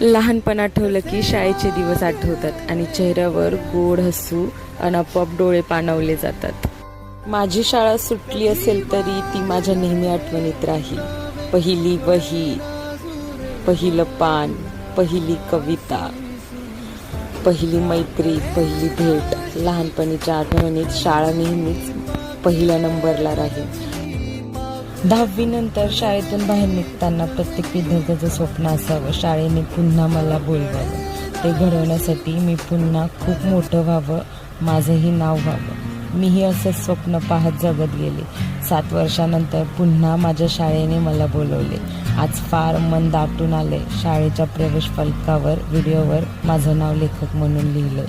लहानपण आठवलं की शाळेचे दिवस आठवतात आणि चेहऱ्यावर गोड हसू आणि डोळे पाणवले जातात. माझी शाळा सुटली असेल तरी ती माझ्या नेहमी आठवणीत राहील. पहिली वही पहिलं पान पहिली कविता पहिली मैत्री पहिली भेट. लहानपणीच्या आठवणीत शाळा नेहमीच पहिल्या नंबरला राहील. दहावीनंतर शाळेतून बाहेर निघताना प्रत्येक विद्यार्थ्याचं स्वप्न असावं. शाळेने पुन्हा मला बोलवावं. ते घडवण्यासाठी मी पुन्हा खूप मोठं व्हावं. माझंही नाव व्हावं. मीही असं स्वप्न पाहत जगत गेले. सात वर्षानंतर पुन्हा माझ्या शाळेने मला बोलवले. आज फार मन दाटून आले शाळेच्या प्रवेश फलकावर व्हिडिओवर माझं नाव लेखक म्हणून लिहिलं